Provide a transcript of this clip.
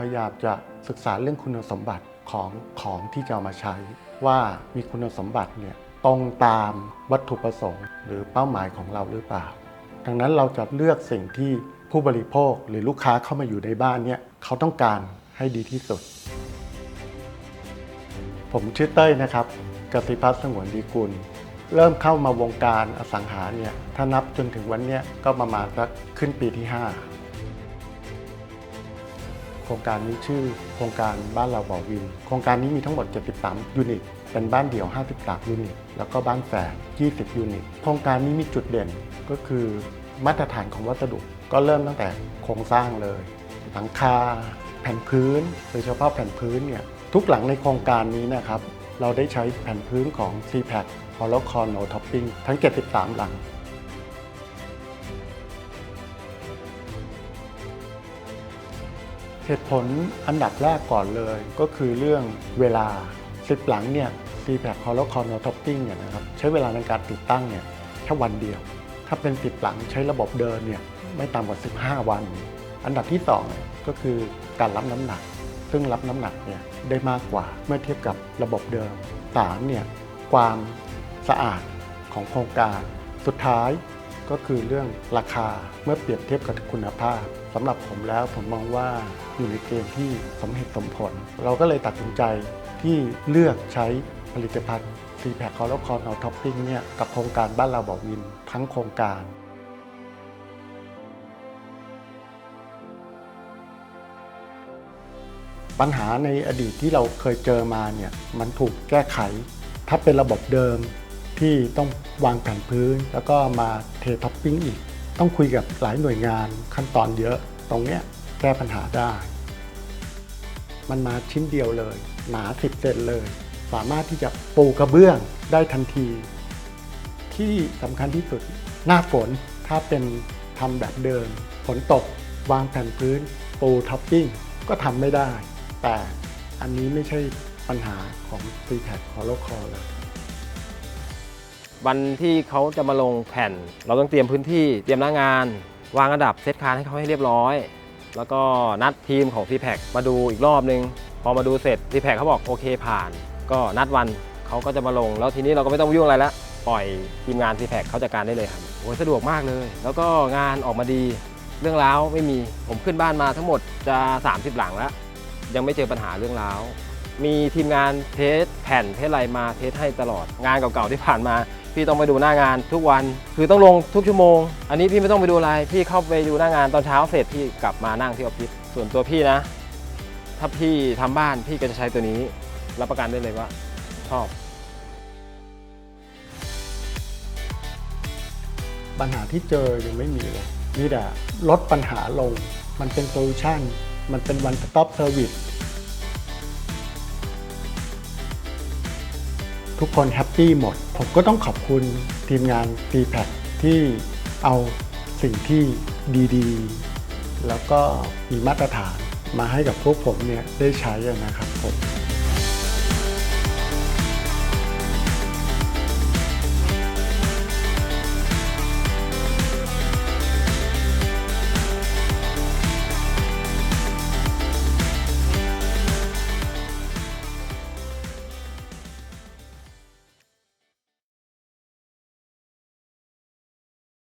พยายามจะศึกษาเรื่องคุณสมบัติของของที่จะเอามาใช้ ว่ามีคุณสมบัติเนี่ยตรงตามวัตถุประสงค์ หรือเป้าหมายของเราหรือเปล่า ดังนั้นเราจะเลือกสิ่งที่ผู้บริโภคหรือลูกค้าเข้ามาอยู่ในบ้านเนี่ยเขาต้องการให้ดีที่สุด ผมชื่อเต้ยนะครับกสิพัฒน์สงวนดีกุล เริ่มเข้ามาวงการอสังหาเนี่ยถ้านับจนถึงวันเนี้ยก็ประมาณสักขึ้นปีที่ 5 ครงการนี้ชื่อ โครงการบ้านเราบ่อวิน โครงการนี้มีทั้งหมด 73 ยูนิต เป็นบ้านเดี่ยว 53 ยูนิต แล้วก็บ้านแฝด20 ยูนิต โครงการนี้มีจุดเด่นก็คือมาตรฐานของวัสดุ ก็เริ่มตั้งแต่โครงสร้างเลย หลังคา แผ่นพื้น โดยเฉพาะแผ่นพื้นเนี่ยทุกหลังในโครงการนี้นะครับเราได้ใช้แผ่นพื้นของ c p a c Hollow Core No Topping ทั้ง 73 หลัง เหตุผลอันดับแรกก่อนเลย ก็คือเรื่องเวลา10หลังเนี่ย c p a c Hollow Core No Topping เนี่ยนะครับใช้เวลาในการติดตั้งเนี่ยแค่วันเดียว ถ้าเป็น10หลังใช้ระบบเดินเนี่ยไม่ต่ำกว่า 15 วัน อันดับที่2ก็คือการรับน้ำหนัก ซึ่งรับน้ำหนักเนี่ยได้มากกว่าเมื่อเทียบกับระบบเดิม3เนี่ยความสะอาดของโครงการสุดท้าย ก็คือเรื่องราคาเมื่อเปรียบเทียบกับคุณภาพสำหรับผมแล้วผมมองว่าอยู่ในเกณฑ์ที่สมเหตุสมผล เราก็เลยตัดสินใจที่เลือกใช้ผลิตภัณฑ์ c p a c คคอร์ลคอนอท็อปปิ้งเนี่ยกับโครงการบ้านเราบอกวินทั้งโครงการปัญหาในอดีตที่เราเคยเจอมาเนี่ยมันถูกแก้ไข ถ้าเป็นระบบเดิม ที่ต้องวางแผ่นพื้น แล้วก็มาเทท็อปปิ้งอีก ต้องคุยกับหลายหน่วยงานขั้นตอนเยอะ ตรงเนี้ยแก้ปัญหาได้ มันมาชิ้นเดียวเลย หนา10เซนเลย สามารถที่จะปูกระเบื้องได้ทันที ที่สำคัญที่สุดหน้าฝนถ้าเป็นทำแบบเดิมฝนตก วางแผ่นพื้น ปูท็อปปิ้งก็ทำไม่ได้ แต่อันนี้ไม่ใช่ปัญหาของ c p a c Hollow Core เลย วันที่เขาจะมาลงแผ่น เราต้องเตรียมพื้นที่เตรียมหน้างาน วางระดับเซตคานให้เขาให้เรียบร้อย แล้วก็นัดทีมของ c p a c มาดูอีกรอบนึง พอมาดูเสร็จ c p a c เขาบอกโอเคผ่าน ก็นัดวันเขาก็จะมาลง แล้วทีนี้เราก็ไม่ต้องยุ่งอะไรแล้วปล่อยทีมงาน c p a c เขาจัดการได้เลยครับโอ้สะดวกมากเลย แล้วก็งานออกมาดีเรื่องราวไม่มีผมขึ้นบ้านมาทั้งหมดจะ 30 หลังแล้ว ยังไม่เจอปัญหาเรื่องราวมีทีมงานเทสแผ่นเทสอะไรมาเทสให้ตลอด งานเก่าๆที่ผ่านมา พี่ต้องไปดูหน้างานทุกวัน คือต้องลงทุกชั่วโมง อันนี้พี่ไม่ต้องไปดูอะไร พี่เข้าไปดูหน้างานตอนเช้าเสร็จพี่กลับมานั่งที่ออฟฟิศ ส่วนตัวพี่นะ ถ้าพี่ทำบ้านพี่ก็จะใช้ตัวนี้ รับประกันได้เลยว่า ชอบ ปัญหาที่เจอยังไม่มีเลยมีแต่ลดปัญหาลง มันเป็นโซลูชันมันเป็น one stop service ทุกคนแฮปปี้หมด ผมก็ต้องขอบคุณทีมงาน t p a c ที่เอาสิ่งที่ดีๆ แล้วก็มีมาตรฐานมาให้กับพวกผมเนี่ยได้ใช้นะครับผม